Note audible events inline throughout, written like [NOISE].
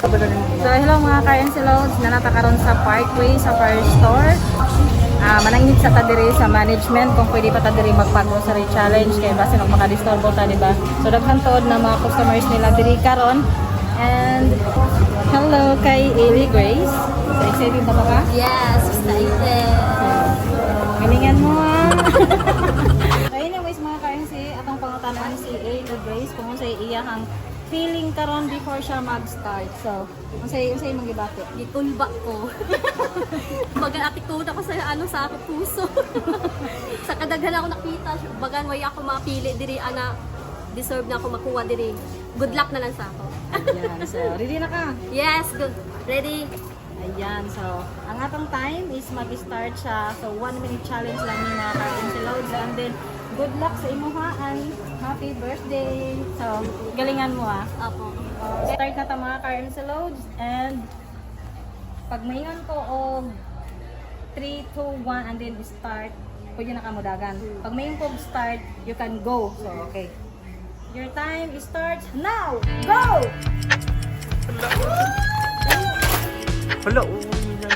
So hello mga ka-ensilogs, nanata karon sa Parkway, sa Fire Store. Ah, uh, manangit sa tadiri sa management kung pwede pa tadiri magpa-grocery challenge kay base nang makadisturbo ta, di ba? So daghan tod na mga customers nila diri karon. And hello kay Ellie Grace. So, excited na ba ka? Yes, excited. Galingan mo ah. [LAUGHS] so anyways mga ka-ensi, atong pangutanan si Ellie Grace kung sa iyahang feeling karon before siya mag-start. So, unsay unsay mong gibati? Gikulba ko. [LAUGHS] Bagan attitude ako sa ano sa ako puso. [LAUGHS] sa kadaghan ako nakita, bagan way ako mapili diri ana deserve na ako makuha diri. Good luck na lang sa ako. Ayan. So, ready na ka? Yes, good. Ready? Ayan, so, ang atong time is mag-start siya. So, one minute challenge lang ni mga ka-MC Loads. And then, good luck sa imo ha, and happy birthday. So, galingan mo ha. Apo. Start na ta mga ka-MC Loads. And, pag mayon ko og 3, 2, 1, and then start, pwede na ka mudagan. Pag mayon ko og start, you can go. So, okay. Your time starts now! Go! Hala, uwi na.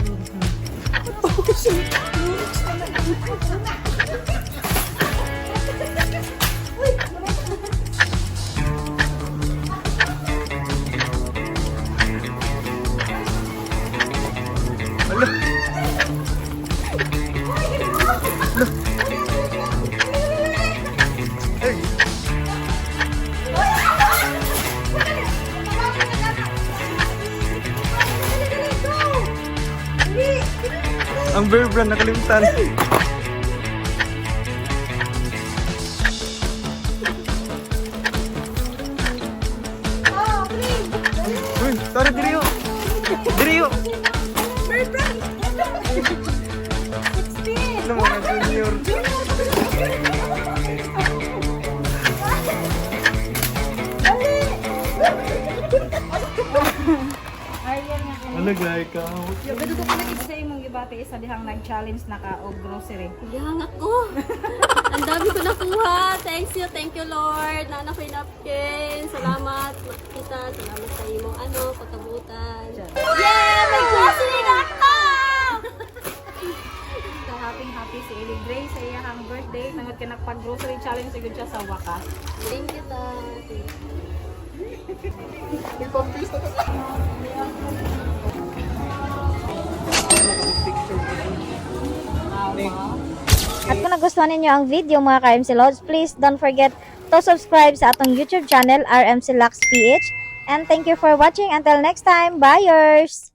Hala. [LAUGHS] Ang bear brand nakalimutan. Uy, tara diriyo. Diriyo. Ano mga junior? Ayan nga. Ano gay ka? Yung gadto ko nag sa imong gibati isa dihang nag-challenge na ka og grocery. Yang ako. [LAUGHS] Ang dami ko nakuha. Thank you, thank you Lord. Na ako'y napkin. Salamat kita. Salamat sa imong ano, pagkabutan. Yeah! May grocery na ako! [LAUGHS] So happy happy si Ellie Gray sa iyang birthday nangod ka nagpag-grocery challenge sigud siya sa wakas. Thank you, ta. [LAUGHS] At kung nagustuhan ninyo ang video mga ka-MC Lods, please don't forget to subscribe sa atong YouTube channel, RMC Lux PH. And thank you for watching. Until next time, buyers!